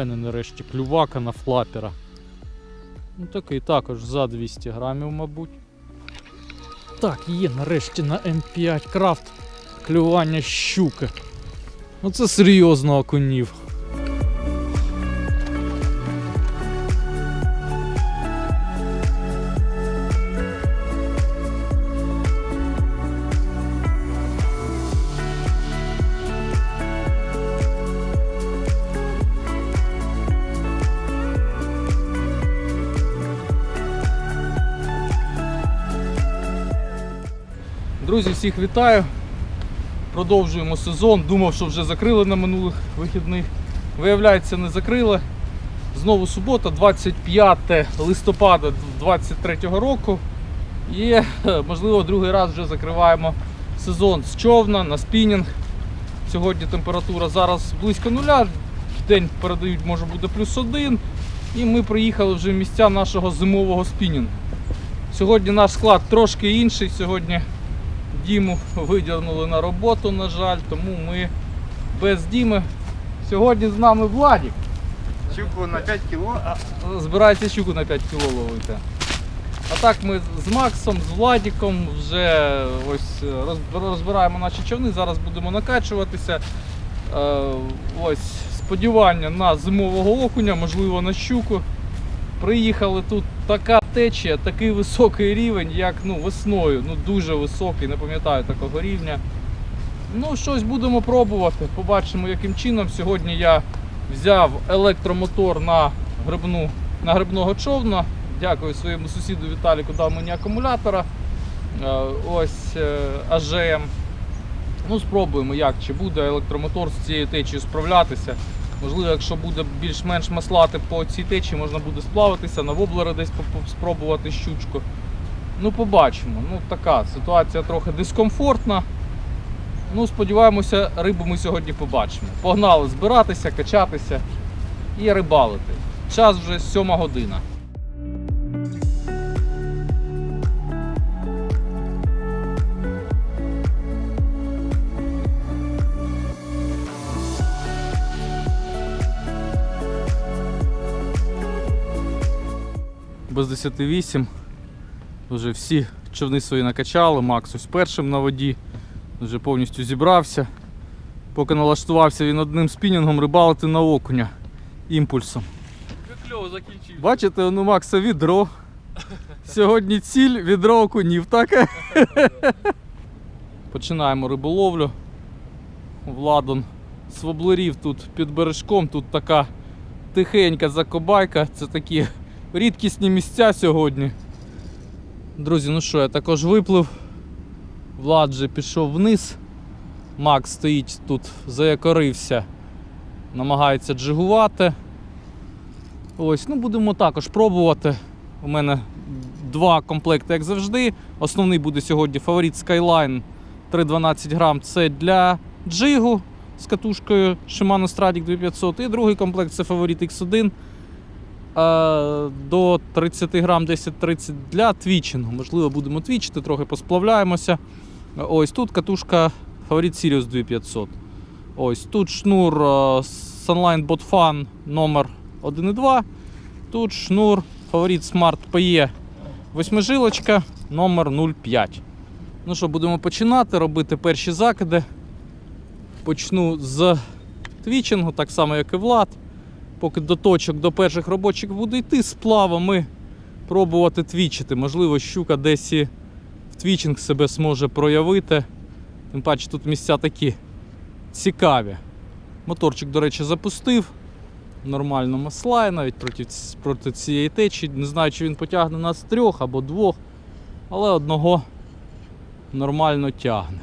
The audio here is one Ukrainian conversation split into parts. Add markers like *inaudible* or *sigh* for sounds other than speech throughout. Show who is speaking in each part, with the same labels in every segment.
Speaker 1: мене нарешті клювака на флапера. Ну такий також за 200 грамів, мабуть. Так, є нарешті на М5 крафт клювання щуки. Ну це серйозно окунів. Друзі, всіх вітаю. Продовжуємо сезон. Думав, що вже закрили на минулих вихідних. Виявляється, не закрили. Знову субота, 25 листопада 2023 року. І, е, можливо, другий раз вже закриваємо сезон з човна на спінінг. Сьогодні температура зараз близько нуля. В день передають, може буде плюс один. І ми приїхали вже в місця нашого зимового спінінгу. Сьогодні наш склад трошки інший. Сьогодні Діму видягнули на роботу, на жаль, тому ми без Діми. Сьогодні з нами Владік.
Speaker 2: Щуку на 5 кіло.
Speaker 1: Збирається щуку на 5 кг ловити. А так ми з Максом, з Владіком вже ось розбираємо наші човни, зараз будемо накачуватися. Е, Ось сподівання на зимового окуня, можливо на щуку. Приїхали тут така течія, такий високий рівень, як ну, весною. Ну дуже високий, не пам'ятаю такого рівня. Ну, щось будемо пробувати. Побачимо, яким чином. Сьогодні я взяв електромотор на грибну, на грибного човна. Дякую своєму сусіду Віталіку, дав мені акумулятора. Е, Ось е, АЖМ. Ну, спробуємо, як чи буде електромотор з цією течією справлятися. Можливо, якщо буде більш-менш маслати по цій течі, можна буде сплавитися, на воблера десь спробувати щучку. Ну, побачимо. Ну, така ситуація трохи дискомфортна. Ну, сподіваємося, рибу ми сьогодні побачимо. Погнали збиратися, качатися і рибалити. Час вже 7 година. Без 10.08. Вже всі човни свої накачали. Макс ось першим на воді. Вже повністю зібрався. Поки налаштувався він одним спінінгом рибалити на окуня імпульсом.
Speaker 3: Кльово закінчив.
Speaker 1: Бачите, он у Макса відро. *laughs* Сьогодні ціль відро окунів, так? *laughs* Починаємо риболовлю. Владон з воблерів тут під бережком, тут така тихенька закобайка. Це такі рідкісні місця сьогодні. Друзі, ну що, я також виплив. Влад же пішов вниз. Макс стоїть тут, заякорився, намагається джигувати. Ось, ну будемо також пробувати. У мене два комплекти, як завжди. Основний буде сьогодні фаворит Skyline 312 грам. Це для джигу з катушкою Shimano Stradic 2500. І другий комплект це фаворит X1 е, до 30 грам 10-30 для твічингу. Можливо, будемо твічити, трохи посплавляємося. Ось тут катушка фаворит Sirius 2500. Ось тут шнур Sunline Bot Fan номер 1.2. Тут шнур фаворит Smart PE восьмижилочка номер 0,5. Ну що, будемо починати робити перші закиди. Почну з твічингу, так само, як і Влад. Поки до точок до перших робочих буде йти з плавами, пробувати твічити. Можливо, щука десь і в твічинг себе зможе проявити. Тим паче тут місця такі цікаві. Моторчик, до речі, запустив. Нормально маслає навіть проти, проти цієї течії. Не знаю, чи він потягне нас трьох або двох, але одного нормально тягне.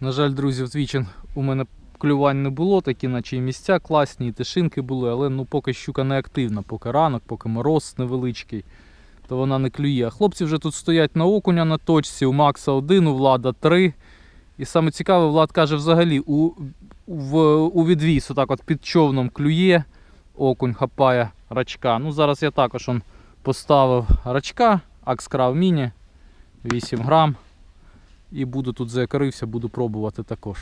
Speaker 1: На жаль, друзі, в твічинг у мене клювань не було, такі наче і місця класні, і тишинки були, але ну поки щука не активна, поки ранок, поки мороз невеличкий, то вона не клює. А хлопці вже тут стоять на окуня на точці, у Макса один, у Влада три. І саме цікаве, Влад каже, взагалі у, в, у відвіс, отак от під човном клює, окунь хапає рачка. Ну зараз я також он поставив рачка, Акскрав Міні 8 грам. І буду тут заякорився, буду пробувати також.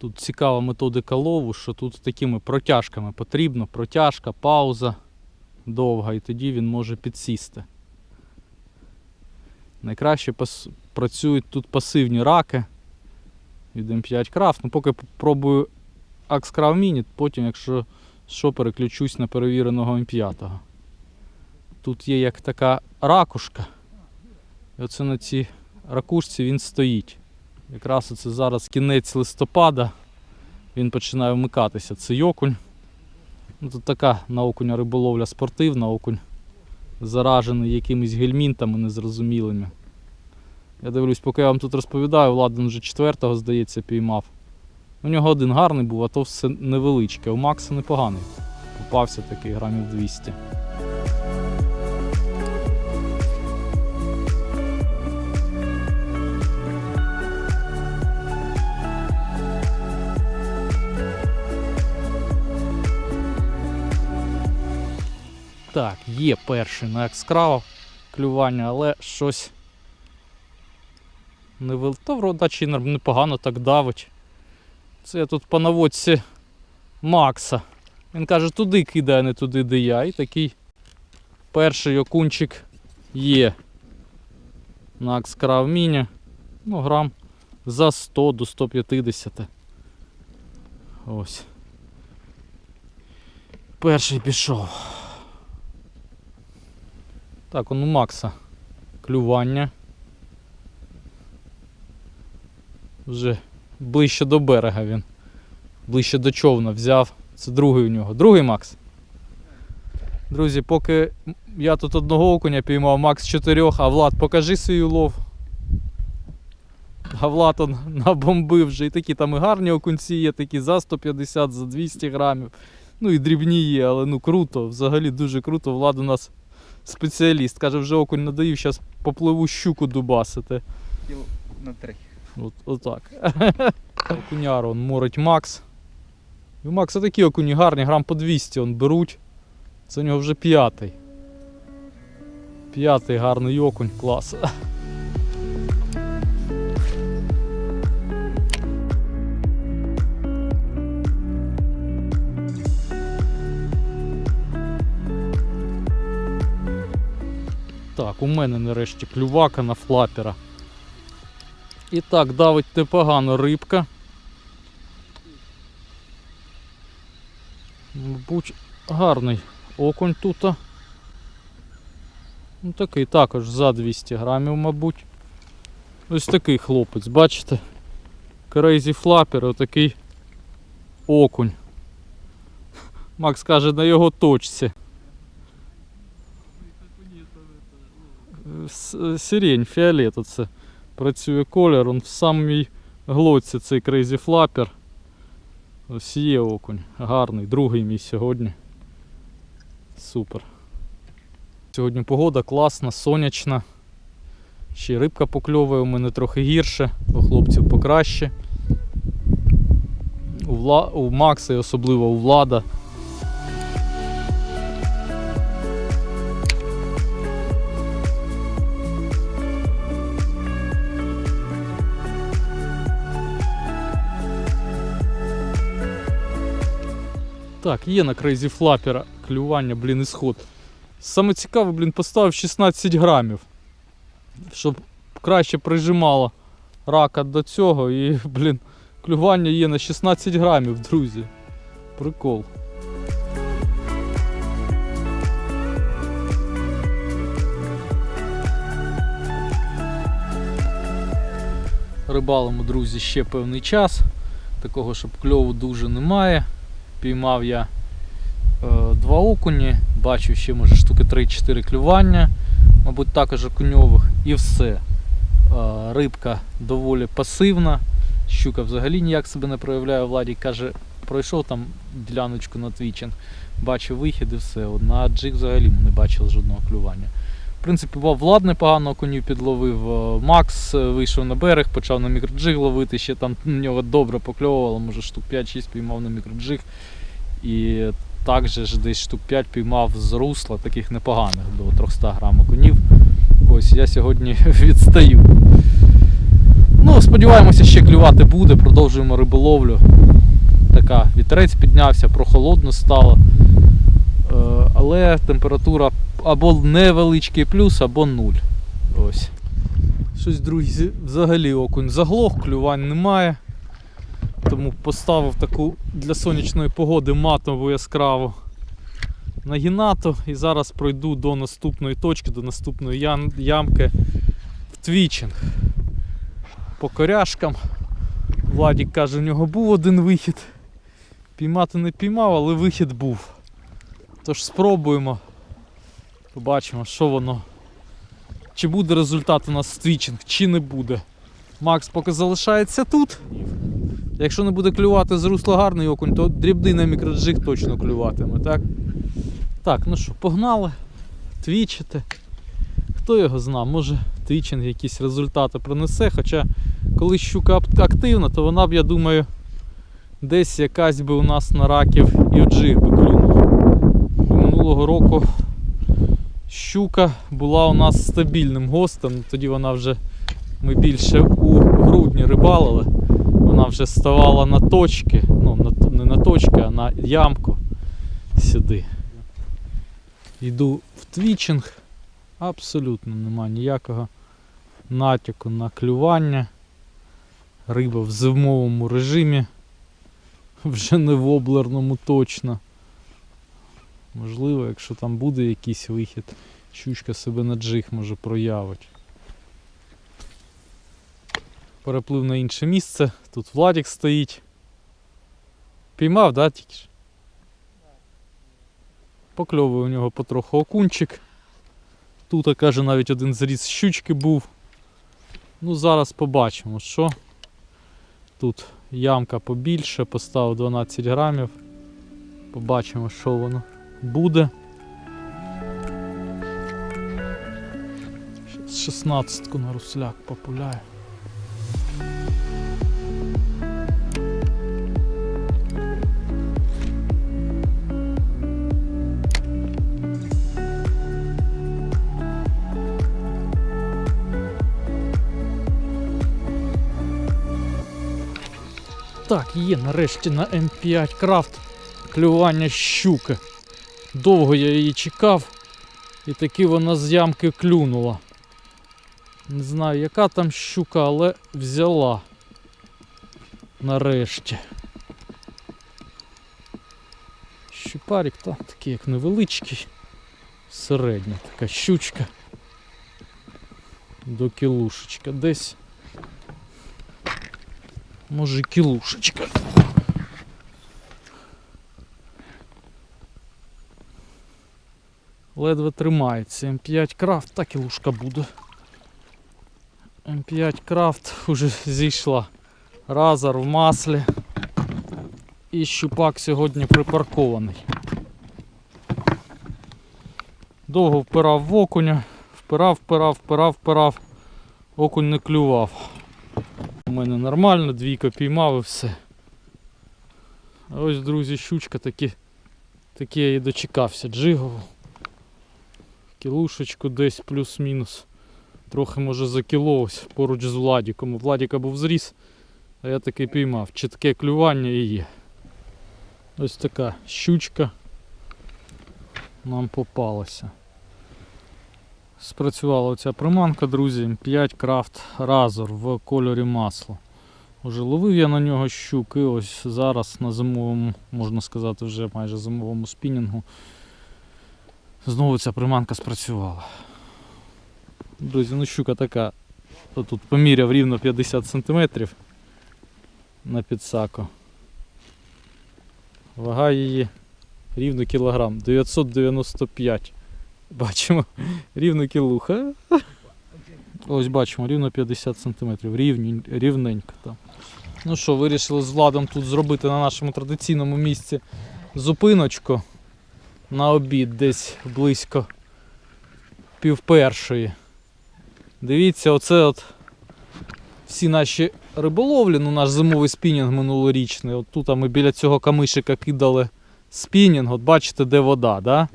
Speaker 1: Тут цікава методика лову, що тут такими протяжками потрібно. Протяжка, пауза довга, і тоді він може підсісти. Найкраще пас... працюють тут пасивні раки від М5 Craft. Ну, поки пробую Craft Mini, потім, якщо що, переключусь на перевіреного М5. Тут є як така ракушка. І оце на цій ракушці він стоїть. Якраз оце зараз кінець листопада. Він починає вмикатися. Це окунь. Ну, тут така на окуня риболовля спортивна, окунь заражений якимись гельмінтами незрозумілими. Я дивлюсь, поки я вам тут розповідаю, Владан вже четвертого, здається, піймав. У нього один гарний був, а то все невеличке. У Макса непоганий. Попався такий грамів 200. Так, є перший на екскрав клювання, але щось не вел... Та врода чи непогано так давить. Це я тут по наводці Макса. Він каже, туди кидає, не туди, де я. І такий перший окунчик є. На екскрав міні. Ну, грам за 100 до 150. Ось. Перший пішов. Так, он у Макса клювання. Вже ближче до берега він. Ближче до човна взяв. Це другий у нього. Другий Макс. Друзі, поки я тут одного окуня піймав, Макс чотирьох, а Влад, покажи свій улов. А Влад он набомбив вже. І такі там і гарні окунці є, такі за 150, за 200 грамів. Ну і дрібні є, але ну круто, взагалі дуже круто. Влад у нас спеціаліст. Каже, вже окунь надоїв, зараз попливу щуку дубасити.
Speaker 2: Кіл на три.
Speaker 1: От, отак. *laughs* Окуняр он морить Макс. І у Макса такі окуні гарні, грам по 200 он беруть. Це у нього вже п'ятий. П'ятий гарний окунь, клас. *laughs* у мене нарешті клювака на флапера. І так, давить непогано рибка. Мабуть, гарний окунь тут. Ну такий також за 200 грамів, мабуть. Ось такий хлопець, бачите? Crazy Flapper, отакий окунь. Макс каже на його точці. Сирень, фіолет оце працює колір, он в самій глоці цей Crazy Flapper. Ось є окунь. Гарний, другий мій сьогодні. Супер. Сьогодні погода класна, сонячна. Ще й рибка покльовує, у мене трохи гірше, у хлопців покраще. У, Вла... у Макса і особливо у Влада. Так, є на Crazy Flapper клювання, блін, ісход. Саме цікаве, блін, поставив 16 грамів. Щоб краще прижимало рака до цього. І, *laughs* блін, клювання є на 16 грамів, друзі. Прикол. Рибалимо, друзі, ще певний час. Такого, щоб кльову дуже немає. Піймав я е, два окуні, бачу ще може штуки 3-4 клювання, мабуть, також окуньових і все. Е, рибка доволі пасивна, щука взагалі ніяк себе не проявляє. Владі каже, пройшов там діляночку на твічинг, бачив вихід і все. На джиг взагалі ми не бачили жодного клювання. В принципі, Влад непогано окунів підловив. е, Макс е, вийшов на берег, почав на мікроджиг ловити, ще там на нього добре покльовувало, може штук 5-6 піймав на мікроджиг. І також ж десь штук 5 піймав з русла, таких непоганих до 300 грам окунів. Ось я сьогодні *laughs* відстаю. Ну, сподіваємося, ще клювати буде, продовжуємо риболовлю. Така вітерець піднявся, прохолодно стало. Е, але температура або невеличкий плюс, або нуль. Ось. Щось, друзі, взагалі окунь заглох, клювань немає. Тому поставив таку для сонячної погоди матову яскраву нагінату і зараз пройду до наступної точки, до наступної ям- ямки в твічинг. По коряшкам. Владік каже, у нього був один вихід. Піймати не піймав, але вихід був. Тож спробуємо. Побачимо, що воно. Чи буде результат у нас з твічинг, чи не буде. Макс поки залишається тут. Якщо не буде клювати з русла гарний окунь, то дрібний на мікроджиг точно клюватиме, так? Так, ну що, погнали. Твічити. Хто його зна, може твічинг якісь результати принесе. Хоча коли щука активна, то вона б, я думаю, десь якась би у нас на раків і в джиг би клюнула. Минулого року щука була у нас стабільним гостем, тоді вона вже ми більше у грудні рибалили. Вона вже ставала на точки, ну не на точки, а на ямку сюди. Йду в твічинг. Абсолютно нема ніякого натяку на клювання. Риба в зимовому режимі. Вже не в облерному точно. Можливо, якщо там буде якийсь вихід, щучка себе на джиг може проявити. Переплив на інше місце. Тут Владік стоїть. Піймав, да, тільки ж? Покльовує у нього потроху окунчик. Тут, каже, навіть один зріз щучки був. Ну, зараз побачимо, що. Тут ямка побільше, поставив 12 грамів. Побачимо, що воно буде. Щас 16 на русляк популяє. Так, є нарешті на М5 крафт клювання щуки. Довго я її чекав, і таки вона з ямки клюнула. Не знаю, яка там щука, але взяла. Нарешті. Щупарик там такий як невеличкий. Середня така щучка. До кілушечка десь. Може кілушечка. Ледве тримається. М5 крафт, та кілушка буде. М5 крафт уже зійшла. Разор в маслі. І щупак сьогодні припаркований. Довго впирав в окуня, впирав, впирав, впирав, впирав. Окунь не клював. У мене нормально, двійка піймав і все. А ось, друзі, щучка таки, таки я і дочекався. Джигову. Кілушечку десь плюс-мінус. Трохи може за кіло поруч з Владіком. У Владіка був зріс, а я таки піймав. Чітке клювання і є. Ось така щучка нам попалася. Спрацювала оця приманка, друзі, 5 крафт разор в кольорі масла. Уже ловив я на нього щуки, ось зараз на зимовому, можна сказати, вже майже зимовому спінінгу. Знову ця приманка спрацювала. Друзі, ну щука така. Тут поміряв рівно 50 см на підсаку. Вага її рівно кілограм 995. Бачимо, рівно кілуха. Ось бачимо, рівно 50 см. Рівненько там. Ну що, вирішили з Владом тут зробити на нашому традиційному місці зупиночку на обід десь близько півпершої. Дивіться, оце от всі наші риболовлі, ну наш зимовий спінінг минулорічний. От тут ми біля цього камишика кидали спінінг. От бачите, де вода, да?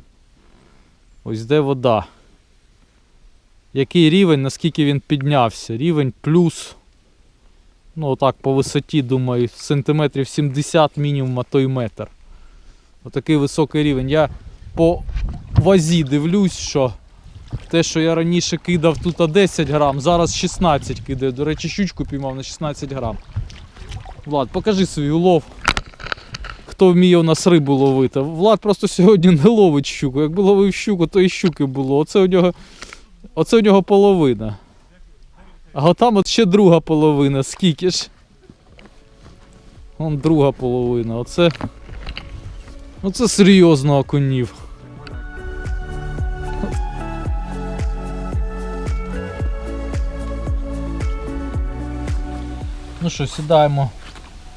Speaker 1: Ось де вода. Який рівень, наскільки він піднявся? Рівень плюс Ну, отак по висоті, думаю, сантиметрів 70 мінімум, а то й метр. Отакий високий рівень. Я по вазі дивлюсь, що те, що я раніше кидав тут 10 грам, зараз 16 кидаю. До речі, щучку піймав на 16 грам. Влад, покажи свій улов. Хто вміє у нас рибу ловити. Влад просто сьогодні не ловить щуку. Якби ловив щуку, то і щуки було. Оце у нього, оце у нього половина. А отам от ще друга половина. Скільки ж? Вон друга половина. Оце. Оце серйозно окунів. Ну що, сідаємо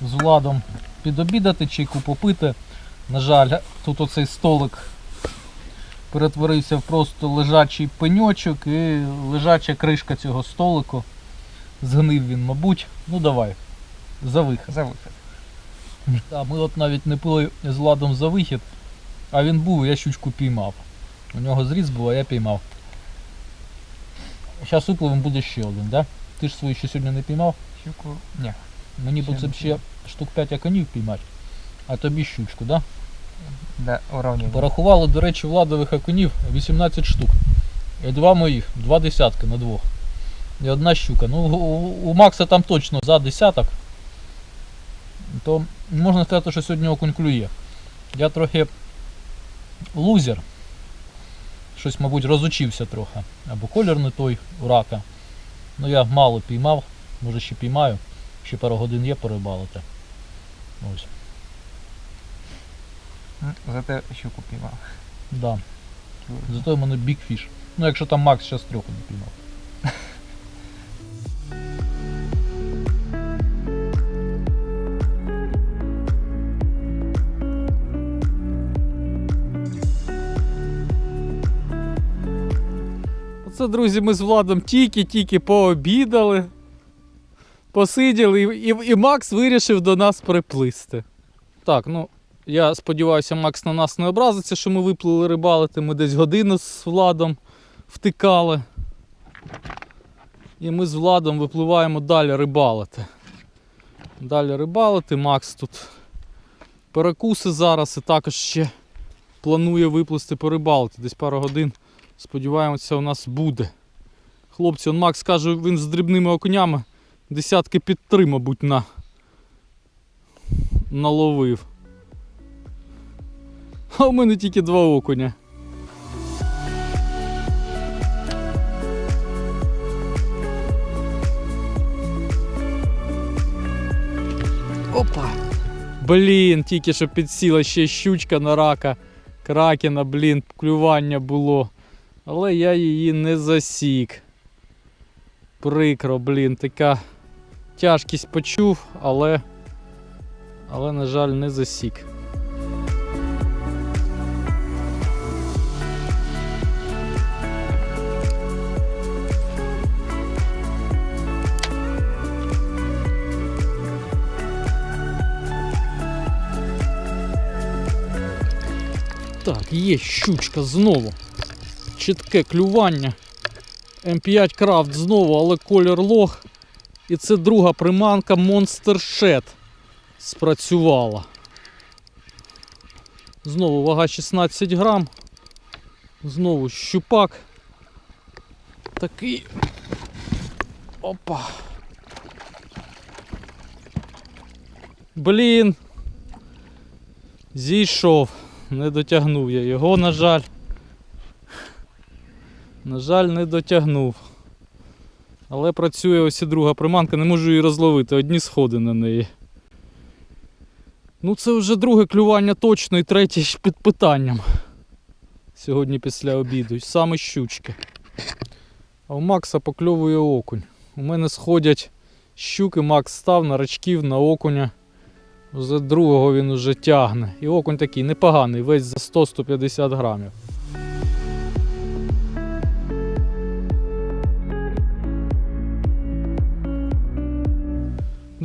Speaker 1: з Владом підобідати, чайку попити. На жаль, тут оцей столик перетворився в просто лежачий пеньочок і лежача кришка цього столику. Згнив він, мабуть. Ну давай. За вихід.
Speaker 2: За вихід.
Speaker 1: Да, ми от навіть не пили з Владом за вихід, а він був, я щучку піймав. У нього зріз був, а я піймав. Зараз випливем буде ще один, да? Ти ж свою ще сьогодні не піймав?
Speaker 2: Щуку. Ні.
Speaker 1: Мені б це б ще штук 5 оконів піймати, а тобі щучку, да?
Speaker 2: Да, уровня.
Speaker 1: Порахували, до речі, владових окунів 18 штук. І два моїх, два десятки на двох. І одна щука. Ну, у, у Макса там точно за десяток. То можна сказати, що сьогодні окунь клює. Я трохи лузер. Щось, мабуть, розучився трохи. Або колір не той у рака. Ну я мало піймав, може ще піймаю. Ще пару годин є порибалити. Ось.
Speaker 2: М, Зате щуку піймав.
Speaker 1: Да. Зато в мене Big Fish. Ну, якщо там Макс ще з трьох не піймав. Оце, друзі, ми з Владом тільки-тільки пообідали, посиділи, і, і, і Макс вирішив до нас приплисти. Так, ну, я сподіваюся, Макс на нас не образиться, що ми виплили рибалити. Ми десь годину з Владом втикали. І ми з Владом випливаємо далі рибалити. Далі рибалити. Макс тут перекуси зараз і також ще планує виплисти порибалити. Десь пару годин. Сподіваємося, у нас буде. Хлопці, он Макс каже, він з дрібними окунями десятки під три, мабуть, на... наловив. А у мене тільки два окуня. Опа. Блін, тільки що підсіла ще щучка на рака. Кракена, блін, клювання було. Але я її не засік. Прикро, блін, така тяжкість почув, але, але на жаль, не засік. Так, є щучка знову. Чітке клювання. М5 крафт знову, але колір лох. І це друга приманка Monster Shed спрацювала. Знову вага 16 грам. Знову щупак. Такий. Опа. Блін. Зійшов. Не дотягнув я його, на жаль. На жаль, не дотягнув. Але працює ось і друга приманка, не можу її розловити, одні сходи на неї. Ну це вже друге клювання точно і третє під питанням. Сьогодні після обіду. Саме щучки. А у Макса покльовує окунь. У мене сходять щуки, Макс став на рачків, на окуня. За другого він уже тягне. І окунь такий непоганий, весь за 100-150 грамів.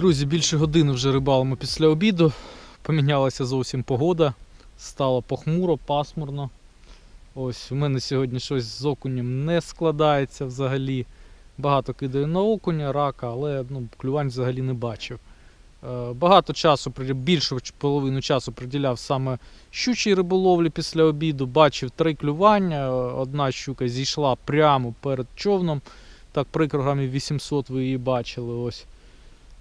Speaker 1: Друзі, більше години вже рибалимо після обіду. Помінялася зовсім погода. Стало похмуро, пасмурно. Ось у мене сьогодні щось з окунем не складається взагалі. Багато кидаю на окуня, рака, але ну, клювань взагалі не бачив. Е, Багато часу, більшу половину часу приділяв саме щучій риболовлі після обіду. Бачив три клювання. Е, Одна щука зійшла прямо перед човном. Так, при грамів 800 ви її бачили. Ось.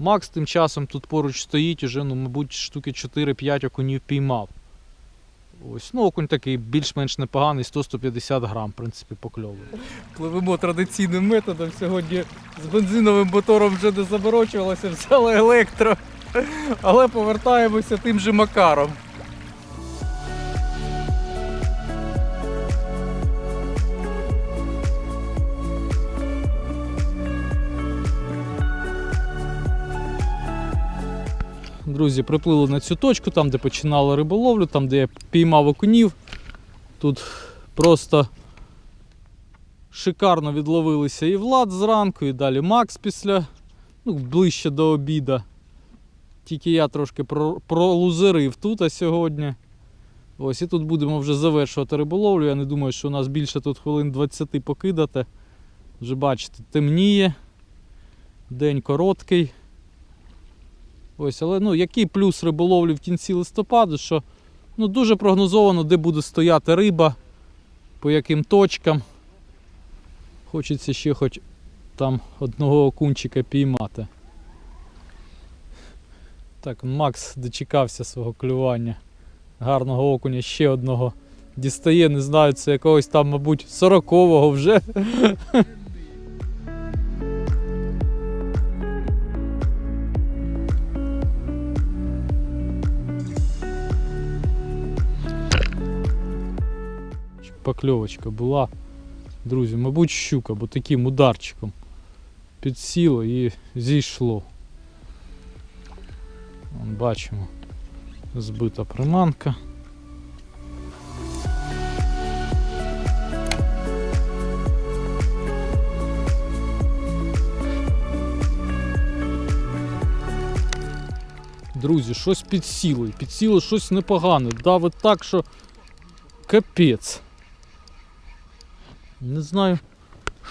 Speaker 1: Макс тим часом тут поруч стоїть, уже, ну, мабуть, штуки 4-5 окунів піймав. Ось, ну, окунь такий більш-менш непоганий, 100-150 грам, в принципі, покльовує. Пливемо традиційним методом. Сьогодні з бензиновим мотором вже не заморочувалося, взяли електро. Але повертаємося тим же макаром. Друзі, приплили на цю точку, там, де починали риболовлю, там, де я піймав окунів. Тут просто шикарно відловилися і Влад зранку, і далі Макс після ну, ближче до обіда. Тільки я трошки про- пролузерив тут а сьогодні. Ось і тут будемо вже завершувати риболовлю. Я не думаю, що у нас більше тут хвилин 20 покидати. Вже бачите, темніє. День короткий. Ось, але ну, який плюс риболовлі в кінці листопаду, що ну, дуже прогнозовано, де буде стояти риба, по яким точкам. Хочеться ще хоч там одного окунчика піймати. Так, Макс дочекався свого клювання. Гарного окуня ще одного. Дістає, не знаю, це якогось там, мабуть, сорокового вже. Покльовочка була. Друзі, мабуть, щука, бо таким ударчиком підсіло і зійшло. Бачимо, збита приманка. Друзі, щось підсіло. Підсіло щось непогане. Давить так, що капець. Не знаю,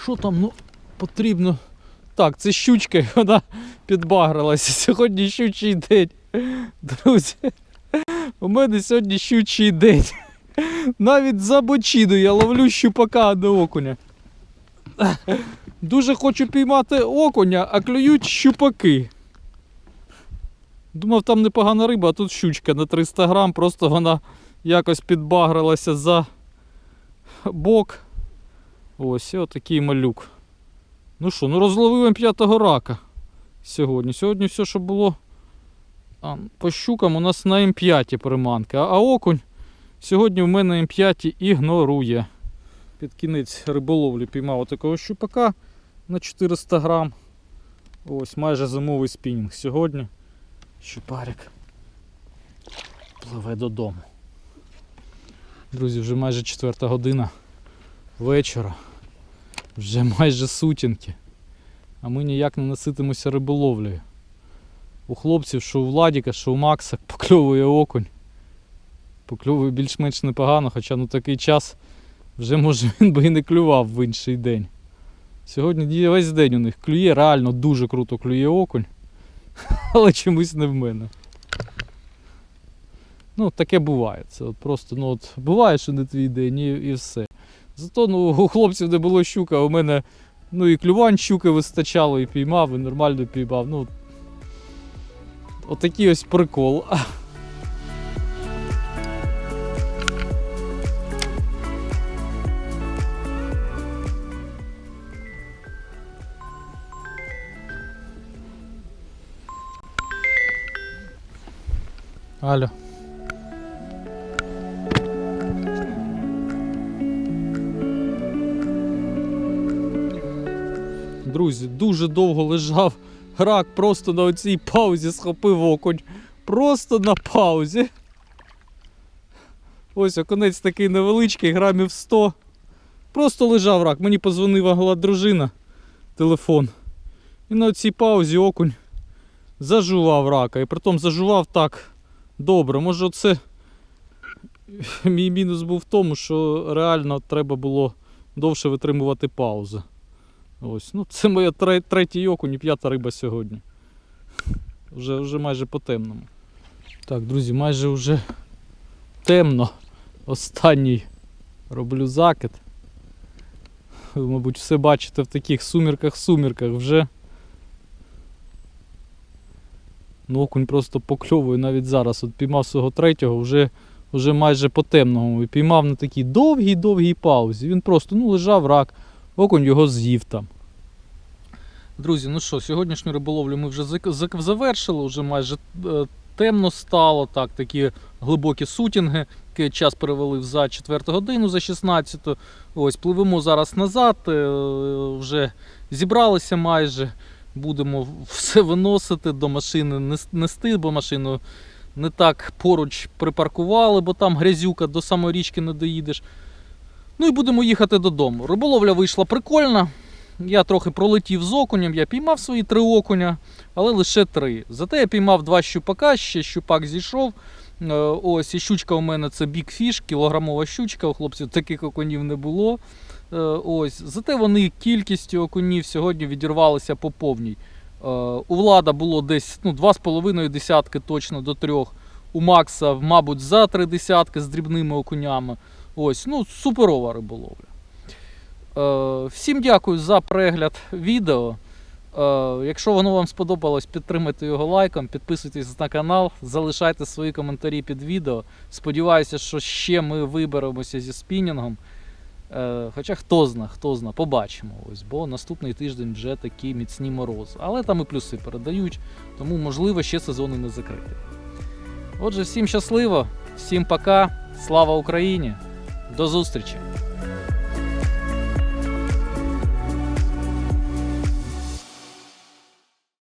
Speaker 1: що там, ну, потрібно. Так, це щучка, і *laughs* вона підбагрилася. *laughs* Сьогодні щучий день. Друзі, у мене сьогодні щучий день. Навіть за бочину я ловлю щупака до окуня. Дуже хочу піймати окуня, а клюють щупаки. Думав, там непогана риба, а тут щучка на 300 грам, просто вона якось підбагрилася за бок. Ось, отакий малюк. Ну що, ну розловив п'ятого рака сьогодні. Сьогодні все, що було а, по щукам, у нас на М5 приманки. А, окунь сьогодні в мене М5 ігнорує. Під кінець риболовлі піймав такого щупака на 400 грам. Ось майже зимовий спінінг сьогодні. Щупарик пливе додому. Друзі, вже майже четверта година вечора. Вже майже сутінки. А ми ніяк не наситимося риболовлею. У хлопців, що у Владіка, що у Макса *laughs* покльовує окунь. Покльовує більш-менш непогано, хоча ну такий час вже може він би і не клював в інший день. Сьогодні весь день у них клює, реально дуже круто клює окунь. *laughs* Але чомусь не в мене. Ну, таке буває. Це от просто, ну от буває, що не твій день і, і все. Зато ну, у хлопців не було щука, у мене ну і клювань щуки вистачало, і піймав, і нормально піймав. Ну, отакий ось прикол. Алло. Друзі, дуже довго лежав рак, просто на оцій паузі схопив окунь. Просто на паузі. Ось окунець такий невеличкий, грамів 100. Просто лежав рак. Мені позвонила дружина, телефон. І на цій паузі окунь зажував рака. І притом зажував так добре. Може, це мій мінус був в тому, що реально треба було довше витримувати паузу. Ось, ну це моя третій окунь і п'ята риба сьогодні. Вже, вже майже по темному. Так, друзі, майже вже темно. Останній роблю закид. Ви, мабуть, все бачите в таких сумірках-сумірках вже. Ну, окунь просто покльовує навіть зараз. От піймав свого третього, вже, вже майже по темному. І піймав на такій довгій-довгій паузі. Він просто ну, лежав рак, окунь його з'їв там. Друзі, ну що, сьогоднішню риболовлю ми вже завершили, вже майже е, темно стало, так, такі глибокі сутінги. Час перевели за 4 годину, за 16. Ось, пливемо зараз назад, е, вже зібралися майже. Будемо все виносити до машини, нести, бо машину не так поруч припаркували, бо там грязюка, до самої річки не доїдеш. Ну і будемо їхати додому. Риболовля вийшла прикольна. Я трохи пролетів з окунем, я піймав свої три окуня, але лише три. Зате я піймав два щупака, ще щупак зійшов. Е, Ось і щучка у мене це Fish, кілограмова щучка. У хлопців таких окунів не було. Е, Ось. Зате вони кількістю окунів сьогодні відірвалися по повній. Е, У Влада було десь ну, 2,5 десятки точно до трьох. У Макса, мабуть, за три десятки з дрібними окунями. Ось, ну, суперова риболовля. Е, Всім дякую за перегляд відео. Е, Якщо воно вам сподобалось, підтримайте його лайком, підписуйтесь на канал, залишайте свої коментарі під відео. Сподіваюся, що ще ми виберемося зі спінінгом. Е, Хоча хто зна, хто зна, побачимо. Ось, бо наступний тиждень вже такі міцні морози. Але там і плюси передають, тому можливо ще сезон і не закритий. Отже, всім щасливо, всім пока, слава Україні, до зустрічі!